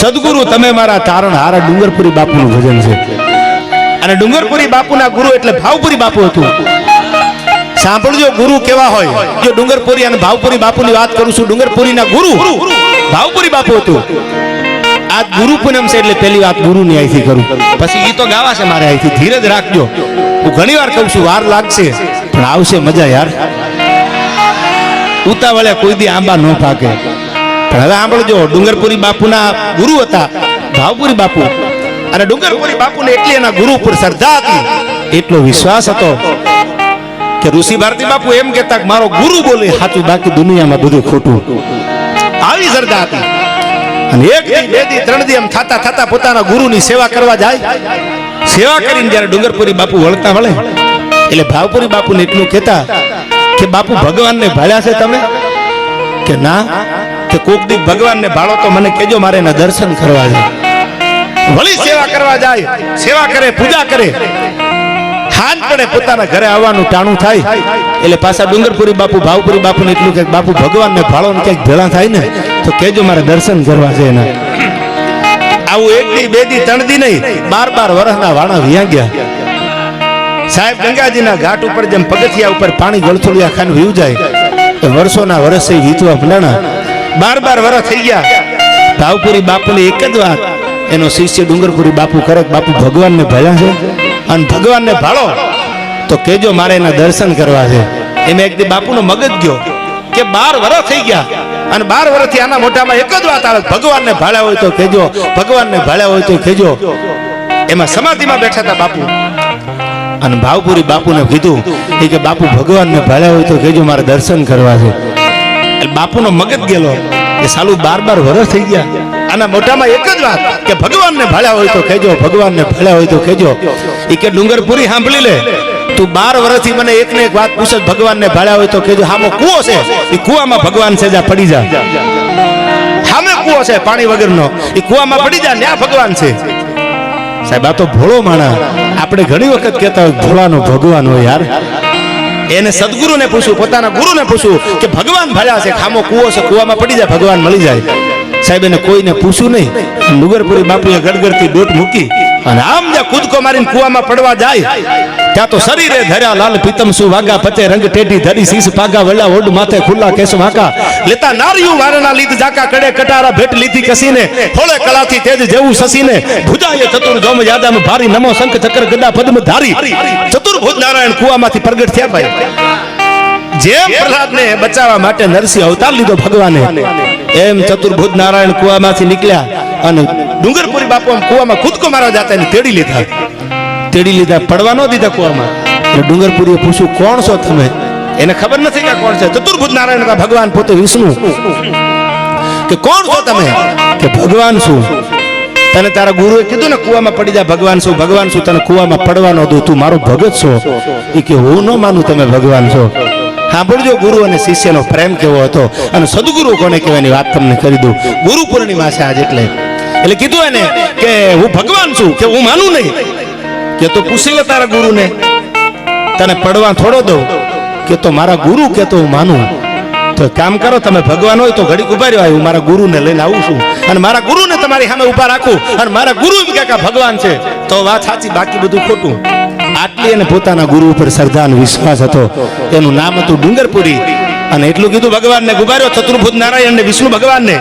સદગુરુ, તમે મારા તારણ હારા ડુંગરપુરી બાપુનું ભજન છે. અને ડુંગરપુરી બાપુના ગુરુ એટલે ભાવપુરી બાપુ હતું. સાંભળજો, ગુરુ કેવા હોય. જો ડુંગરપુરી અને ભાવપુરી બાપુની વાત કરું છું, ડુંગરપુરીના ગુરુ ભાવપુરી બાપુ હતું. આ ગુરુ પૂનમ છે એટલે પહેલી વાત ગુરુની અહીંથી કરું. પછી ગીતો ગાવા છે મારે અહીંથી ધીરજ રાખજો. હું ઘણી વાર કહું છું, વાર લાગશે, પણ આવશે મજા યાર. ઉતાવળે કોઈ દી આંબા ન પાકે પણ હવે સાંભળજો ડુંગરપુરી બાપુના ગુરુ હતા, ભાવપુરી બાપુ. અને ડુંગરપુરી બાપુને એટલી એના ગુરુ ઉપર શ્રદ્ધા હતી. એટલો વિશ્વાસ હતો કે ઋષિ ભારતી બાપુ એમ કહેતા કે મારો ગુરુ બોલે સાચું બાકી દુનિયામાં બધું ખોટું. આવી શ્રદ્ધા હતી. અને એક દી, બે દી, ત્રણ દી એમ થાતા થાતા પોતાના ગુરુની સેવા કરવા જાય. સેવા કરીને જ્યારે ડુંગરપુરી બાપુ વળતા વળે, એટલે ભાવપુરી બાપુને એટલું કહેતા કે, બાપુ, ભગવાનને ભાળ્યા છે તમે? કે, ના. કે કોક દી ભગવાનને ભાળો તો મને કેજો મારે એના દર્શન કરવા જાય વળી સેવા કરવા જાય, સેવા કરે, પૂજા કરે. હાથ પડે પોતાના ઘરે આવવાનું ટાણું થાય. એટલે પાછા ડુંગરપુરી બાપુ, ભાવપુરી બાપુને એટલું કે બાપુ ભગવાનને ભાળો ને ક્યાંક ભેળા થાય ને, તો કેજો મારે દર્શન કરવા છે એના. આવું એક દી, બે દી, ત્રણ દી નહીં, બાર બાર વર્ષના વાણા વ્યા ગયા. સાહેબ ગંગાજીના ઘાટ ઉપર જેમ પગથિયા ઉપર પાણી ગળથોડિયા ખાન વીવ જાય વર્ષોના વર્ષે વીતવા ભલાણા. બાર બાર વર્ષ થઈ ગયા. ભાવપુરી બાપુની એક જ વાત, એનો શિષ્ય ડુંગરપુરી બાપુ કરે બાપુ ભગવાનને ભળ્યા છે? અને ભગવાનને ભાળો, તો કેજો મારે એના દર્શન કરવા છે. એમ એક દી બાપુનો મગજ ગયો કે બાર વર્ષ થઈ ગયા. અને બાર વર્ષથી આના મોટામાં એક જ વાત આવે, ભગવાનને ભાળ્યા હોય તો કેજો ભગવાનને ભાળ્યા હોય તો કેજો એમાં સમાધિમાં બેઠા હતા બાપુ. અને ભાવપુરી બાપુને કીધું કે બાપુ ભગવાનને ભાળ્યા હોય તો કેજો મારે દર્શન કરવા છે. બાપુનો મગજ ગયેલો કે સાલું બાર બાર વર્ષ થઈ ગયા. આના મોટામાં એક જ વાત કે ભગવાનને ભાળ્યા હોય તો કેજો ભગવાનને ભાળ્યા હોય તો કેજો એ કે ડુંગરપુરી સાંભળી લે. તું બાર વર્ષથી મને એક ને એક વાત પૂછે, ભગવાનને ભાળ્યા હોય તો કેજો હામો કુવો છે. એ કુવામાં ભગવાન છે જા પડી જા. હામે કુવો છે પાણી વગરનો. એ કુવામાં પડી જા ત્યાં ભગવાન છે. સાહેબ, આ તો ભોળો માણા. આપણે ઘણી વખત કહેતા હોય ભોળાનો ભગવાન હોય યાર. એને સદગુરુને પૂછું, પોતાના ગુરુને પૂછું કે ભગવાન ભર્યા છે, ખામો કૂવો છે, કૂવામાં પડી જાય, ભગવાન મળી જાય. સાહેબ, એને કોઈને પૂછ્યું નહીં. ડુંગરપુરી બાપુએ ગડગડતી ડોટ મૂકી. અને આમ જ્યાં કૂદકો મારીને કુવામાં પડવા જાય, ત્યાં તો શરીરે ધર્યા લાલ પીતમ સુ વાગા પતે રંગ ટેઢી ધરી, શીશ પાગા વલ્લા ઓડ માથે ખુલ્લા કેસ વાંકા. લેતા નારિયું વારના લીધ જાકા કડે કટારા ભેટ લીધી કસીને થોડે કલાથી તેજ જેવું સસીને ભુજાય ચતુર જોમ યાદામ ભારી, નમો શંખ ચક્ર ગદા પદ્મ ધારી. ચતુર્ભુજ નારાયણ કુવામાંથી પ્રગટ થયા ભાઈ. જેમ પ્રહલાદને બચાવવા માટે નરસિંહ અવતાર લીધો ભગવાને, એમ ચતુર્ભુજ નારાયણ કુવામાંથી નીકળ્યા. અને ડુંગરપુરી બાપુ આમ કુવામાં કૂદકો મારવા જતા એને તેડી લીધા. તેડી લીધા પડવા ન દીધા કુવામાં. એટલે ડુંગરપુરીએ પૂછ્યું કોણ છો તમે? એને ખબર નથી કે કોણ છે. ચતુર્ભુજ નારાયણ ભગવાન પોતે વિષ્ણુ. કે કોણ છો તમે? કે ભગવાન શું તને તારા ગુરુએ કીધું ને કુવામાં પડી જા ભગવાન શું ભગવાન શું તને કુવામાં પડવાનો દઉં તું મારો ભગત છો. એ કે હું ન માનું તમે ભગવાન છો. સાંભળજો ગુરુ અને શિષ્યનો પ્રેમ કેવો હતો. અને સદગુરુ કોને કહેવાની વાત તમને કરી દઉં. ગુરુ પૂર્ણિમા છે આજ એટલે. એટલે કીધું એને કે હું ભગવાન છું, કે હું માનું નહીં. કે તો પૂછી લે તારા ગુરુને. તને પડવા થોડો દઉં, કે તો મારા ગુરુ કે તો હું માનું. તો કામ કરો, તમે ભગવાન હોય તો ઘડીક ઊભા રહ્યો, હું મારા ગુરુને લઈને આવું છું. અને મારા ગુરુને તમારી સામે ઊભા રાખું. અને મારા ગુરુ એમ કે ભગવાન છે. તો વાત સાચી, બાકી બધું ખોટું. આટલી એને પોતાના ગુરુ ઉપર શ્રદ્ધા અને વિશ્વાસ હતો. એનું નામ હતું ડુંગરપુરી. અને એટલું કીધું ભગવાનને ગુબાર્યો, ચતુર્ભુજ નારાયણ ને વિષ્ણુ ભગવાનને.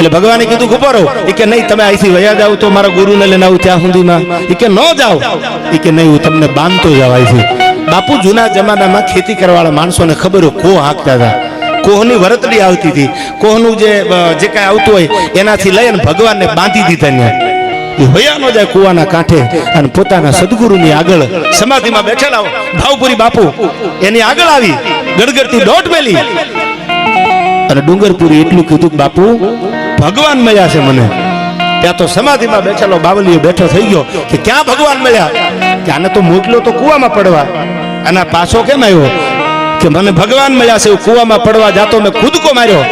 એટલે ભગવાને કીધું ગુબારો એ કે, નહીં, તમે અહીંથી વયા જાવ તો મારા ગુરુને લઈને આવું ત્યાં સુધીમાં. એ કે, ન જાઓ. એ કે, નહીં, હું તમને બાંધતો જાવ અહીંથી બાપુ જૂના જમાનામાં ખેતી કરવાવાળા માણસોને ખબર કોહ હાંકતા હતા. કોહની વરતડી આવતી હતી. કોહનું જે જે કાંઈ આવતું હોય, એનાથી લઈને ભગવાનને બાંધી દીધા ત્યાં. હોયા ન જાય કુવાના કાંઠે અને પોતાના સદગુરુની આગળ સમાધિમાં બેઠેલા ભાવપુરી બાપુ, એની આગળ આવી, ગડગડતી દોટ મેલી. અને ડુંગરપુરી એટલું કીધું બાપુ ભગવાન મળ્યા છે મને. ત્યાં તો સમાધિમાં બેઠેલો બાવલીએ બેઠો થઈ ગયો કે ક્યાં ભગવાન મળ્યા? કે આને તો મોકલ્યો તો કુવામાં પડવા. અને પાછો કેમ આવ્યો? કે મને ભગવાન મળ્યા છે કુવામાં પડવા જાતો મેં કૂદકો માર્યો.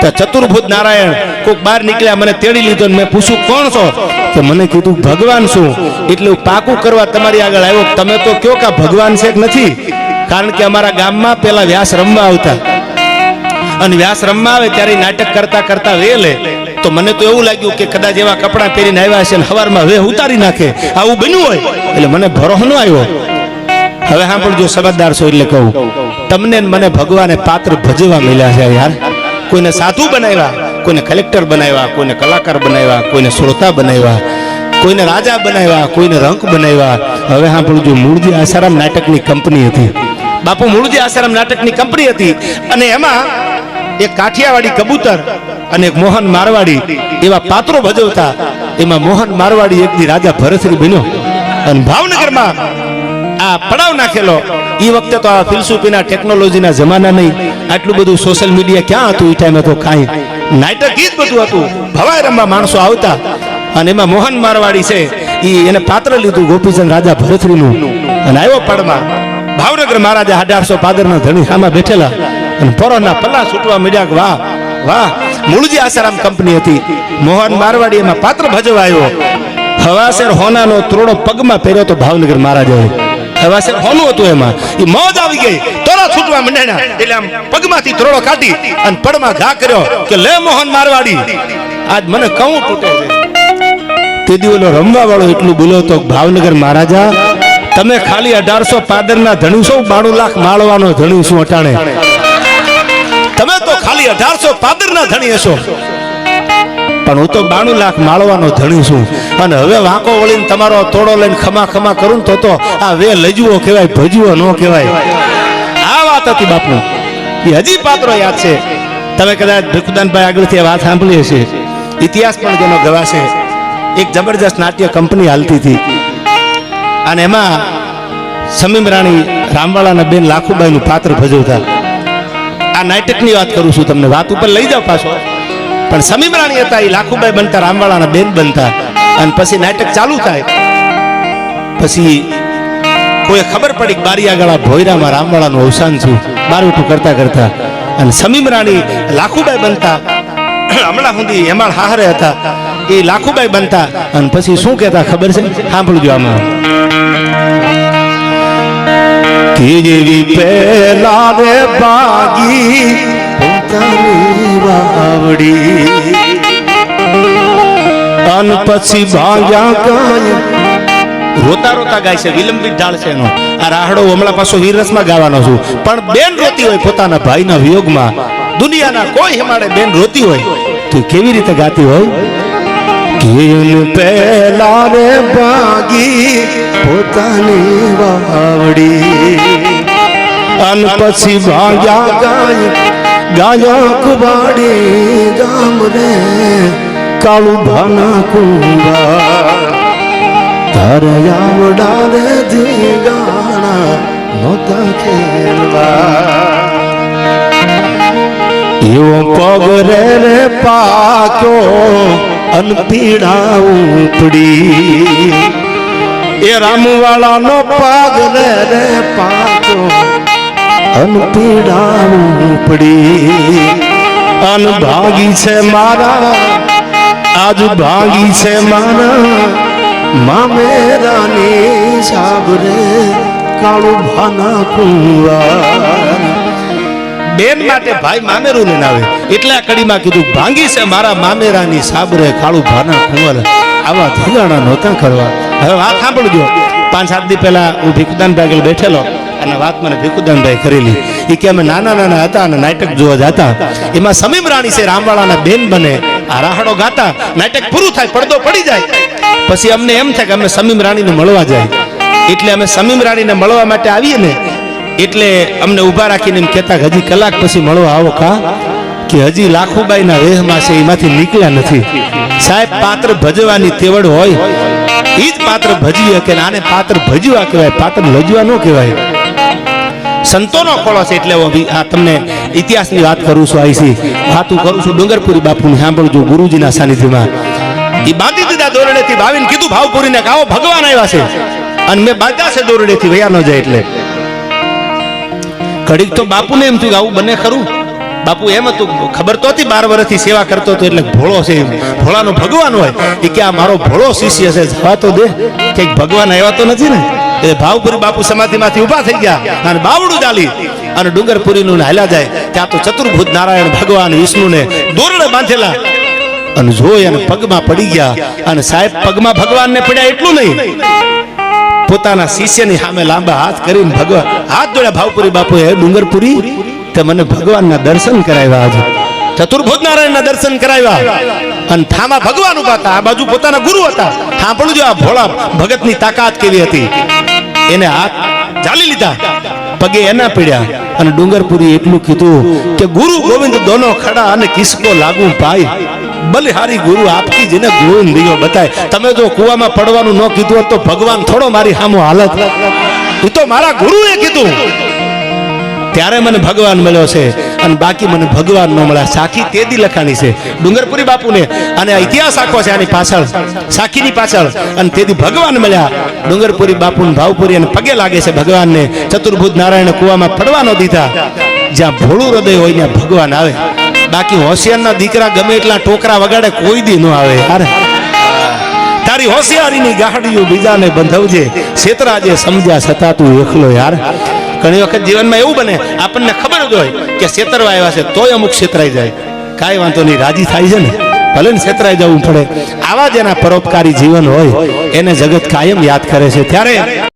તો ચતુર્ભુજ નારાયણ કોક બહાર નીકળ્યા, મને તેડી લીધો મેં પૂછ્યું, કોણ છો? કે મને કીધું, ભગવાન શું એટલે પાકું કરવા તમારી આગળ આવ્યો. તમે તો કયો કે ભગવાન છે કે નથી? કારણ કે અમારા ગામમાં પેલા વ્યાસ રમવા આવતા. અને વ્યાસ રમવા આવે ત્યારે નાટક કરતા કરતા વેલે. તો મને તો એવું લાગ્યું કે કદાચ એવા કપડાં પહેરીને આવ્યા છે ને હવારમાં વેહ ઉતારી નાખે. આવું બન્યું હોય. એટલે મને ભરોહ ન આવ્યો. હવે સાંભળજો સમજદાર છો એટલે કહું. તમને મને ભગવાને પાત્ર ભજવા મળ્યા છે યાર. કોઈને સાધુ બનાવ્યા, કોઈને કલેક્ટર બનાવ્યા, કોઈને કલાકાર બનાવ્યા, કોઈને શ્રોતા બનાવ્યા, કોઈને રાજા બનાવ્યા, કોઈને રંક બનાવ્યા. હવે સાંભળજો, મૂળજી આસારામ નાટકની કંપની હતી. બાપુ, મૂળજી આસારામ નાટકની કંપની હતી. અને એમાં એક કાઠિયાવાડી કબૂતર અને એક મોહન મારવાડી એવા પાત્રો ભજવતા એમાં મોહન મારવાડી એક રાજા ભરતરી બન્યો. અને ભાવનગરમાં આ પડાવ નાખેલો. એ વખતે તો આ ફિલસુફીના ટેકનોલોજીના જમાના નહીં. આટલું બધું સોશિયલ મીડિયા ક્યાં હતું? એ ટાઈમે તો કાંઈ નાટક ગીત બધું હતું. ભવાઈ રમવા માણસો આવતા. અને એમાં મોહન મારવાડી છે. એ એને પાત્ર લીધું ગોપીચંદ રાજા ભરતરીનું અને આવ્યો પડમાં. ભાવનગર મહારાજા અઢારસો પાદરના ધણી સામે બેઠેલા. અને પલ્લા છૂટવા મળ્યા વાહ વાહ. મૂળજી આસારામ કંપની હતી. મોહન મારવાડી પાત્ર ભજવાયો હવાસેર હોનાનો ત્રોડો પગમાં પહેર્યો તો ભાવનગર મહારાજાએ. હવાસેર હોનું હતું એમાં. એ મોજ આવી ગઈ. તોરા છૂટવા મંડ્યા. એટલે આમ પગમાંથી ત્રોડો કાઢી અને પડમાં ઘા કર્યો કે લે મોહન મારવાડી. આજ મને કહું તૂટે તે દી ઓલો રમવા વાળો એટલું બોલ્યો તો ભાવનગર મહારાજા, તમે ખાલી અઢારસો પાદરના ધણી છો, બાણું લાખ માળવાનો ધણી છું અટાણે. તમે તો ખાલી અઢારસો પાદરના ધણી હશો. પણ હું તો બાણું લાખ માળવાનો ધણી છું. અને હવે વાંકો વળીને તમારો તોડો લઈને ખમા ખમા કરું તો તો આ વે લજવો કહેવાય ભજવો ન કહેવાય. આ વાત હતી બાપુ એ હજી પાત્રો યાદ છે. તમે કદાચ ભીખુદાનભાઈ આગળથી વાત સાંભળી હશે. ઇતિહાસ પણ જેનો ગવાશે. એક જબરજસ્ત નાટ્ય કંપની હાલતી હતી. અને એમાં સમીમ રાણી રામવાળાના બેન લાખુબાઈનું પાત્ર ભજવતા. આ નાટકની વાત કરું છું તમને. વાત ઉપર લઈ જાઓ પાછો. પણ સમીમરાણી હતા એ લાખુભાઈ બનતા, રામવાળાના બેન બનતા. અને પછી નાટક ચાલુ થાય. પછી કોઈ ખબર પડી બારી આગળ ભોયરામાં રામવાળાનું અવસાન થયું. બારવટું કરતા કરતા. અને સમીમ રાણી લાખુબાઈ બનતા. હમણાં સુધી હેમાળ હાહરે હતા. એ લાખુભાઈ બનતા. અને પછી શું કહેતા ખબર છે? સાંભળજો આમાં. કે પહેલા રે બાગી પોતાની વાવડી. અન પછી ભાગ્યા કાય રોતા રોતા ગાય છે, વિલંબિત ઢાળ છે એનો. આ રાહડો હમણાં પાછો વીરરસમાં ગાવાનો છું. પણ બેન રોતી હોય પોતાના ભાઈના વિયોગમાં. દુનિયાના કોઈ હિમાડે બેન રોતી હોય. તો કેવી રીતે ગાતી હોય? કેન પહેલા રે ભાગી પોતાની વાવડી. અન પછી ભાગ્યા ગાય ગાયા કુબાડી ગામ રે, કાળું ભાના કુંડા તારે આવડા રે ધીગાણા નોતા ખેલવા એવો પગ રે રે પાકો અન પીડા ઉપડી. એ રામવાળાનો પાગ રે રે પાગો અન પીડા અન છે મારા. આજ ભાગી છે મારા. મામેરાની સાબરે કાળું ભાના કુંવા બેન માટે ભાઈ મામેરું ને આવે. એટલે આ કડીમાં કીધું, ભાંગી છે મારા મામેરાની સાબરે કાળું ભાના કુંવર. આવા ધીગાણા નહોતા કરવા. હવે વાત સાંભળજો. પાંચ, સાત દી પહેલા હું ભીખુદાનભાઈ આગળ બેઠેલો અને વાત મને ભીખુદાનભાઈ કરેલી. એ કે અમે નાના નાના હતા અને નાટક જોવા જતા. એમાં સમીમ રાણી છે, રામવાળાના બેન બને. આ રાહડો ગાતા. નાટક પૂરું થાય, પડદો પડી જાય. પછી અમને એમ થાય કે અમે સમીમ રાણીને મળવા જાય. એટલે અમે સમીમ રાણીને મળવા માટે આવીએ ને, એટલે અમને ઊભા રાખીને એમ કહેતા હજી કલાક પછી મળવા આવો કા? કે હજી લાખુબાઈના વેહમાં છે, એમાંથી નીકળ્યા નથી. સાહેબ, પાત્ર ભજવાની તેવડ હોય. એ પાત્ર ભજવી ને આને પાત્ર ભજવા કહેવાય, પાત્ર લજવા ન કહેવાય. સંતોનો ખોળો છે એટલે આ તમને ઇતિહાસની વાત કરું છું આઈસી વાતું કરું છું ડુંગરપુરી બાપુને, સાંભળજો ગુરુજીના સાનિધ્યમાં. એ બાંધી દીધા દોરડેથી ભાવીને કીધું, ભાવપુરીને કે આવો ભગવાન આવ્યા છે. અને મેં બાંધ્યા છે દોરડેથી, વયા ન જાય એટલે. ઘડીક તો બાપુને એમ થયું કે આવું બને ખરું. બાપુ એમ હતું, ખબર તો હતી, બાર વર્ષથી સેવા કરતો હતો એટલે ભોળો છે ભોળાનો ભગવાન હોય. એ કે આ મારો ભોળો શિષ્ય છે. જવા તો દે. કે ભગવાન આવ્યા તો નથી ને? એ ભાવપુરી બાપુ સમાધિમાંથી ઊભા થઈ ગયા અને બાવડું ચાલી અને ડુંગરપુરીનું હાલ્યા જાય. ત્યાં તો ચતુર્ભુજ નારાયણ ભગવાન વિષ્ણુને દોરડે બાંધેલા. અને જોઈ અને પગમાં પડી ગયા. અને સાહેબ, પગમાં ભગવાનને પડ્યા એટલું નહીં. પોતાના શિષ્યની સામે લાંબા હાથ કરીને ભગવાન હાથ જોડ્યા ભાવપુરી બાપુએ ડુંગરપુરી તે મને ભગવાનના દર્શન કરાવ્યા આજે. ચતુર્ભુજ નારાયણના દર્શન કરાવ્યા. અને થામા ભગવાન ઊભા હતા. આ બાજુ પોતાના ગુરુ હતા. સાંભળું આ ભોળા ભગતની તાકાત કેવી હતી. એને હાથ ચાલી લીધા. પગે એના પીડ્યા. અને ડુંગરપુરી એટલું કીધું કે, ગુરુ ગોવિંદ દોનો ખડા અને કિસકો લાગુ ભાઈ. બલિહારી ગુરુ આપકી જેને ગોવિંદ દિયો બતાય. તમે જો કુવામાં પડવાનું ન કીધું તો ભગવાન થોડો મારી સામો હાલત. એ તો મારા ગુરુએ કીધું. ત્યારે મને ભગવાન મળ્યો છે અને બાકી મને ભગવાન ન મળ્યા. સાખી તેદી લખાણી છે. ડુંગરપુરી બાપુને અને ઇતિહાસ આખો છે આની પાછળ. સાખીની પાછળ. અને તેથી ભગવાન મળ્યા. ડુંગરપુરી બાપુને ભાવપુરી અને પગે લાગે છે ભગવાનને. ચતુર્ભુજ નારાયણ કુવામાં પડવાનો દીધા. જ્યાં ભોળું હૃદય હોય ત્યાં ભગવાન આવે. બાકી હોશિયારના દીકરા ગમે એટલા ટોકરા વગાડે કોઈ દી ન આવે. અરે. તારી હોશિયારીની ગાહડીઓ બીજાને બંધવજે. છેતરાજે સમજ્યા છતાં તું એકલો યાર. ઘણી વખત જીવનમાં એવું બને, આપણને ખબર જ હોય કે છેતરવા આવ્યા છે, તોય અમુક છેતરાઈ જાય. કાંઈ વાંધો નહીં, રાજી થાય છે ને? ભલે ને છેતરાઈ જવું પડે. આવા જ એના પરોપકારી જીવન હોય, એને જગત કાયમ યાદ કરે છે. ત્યારે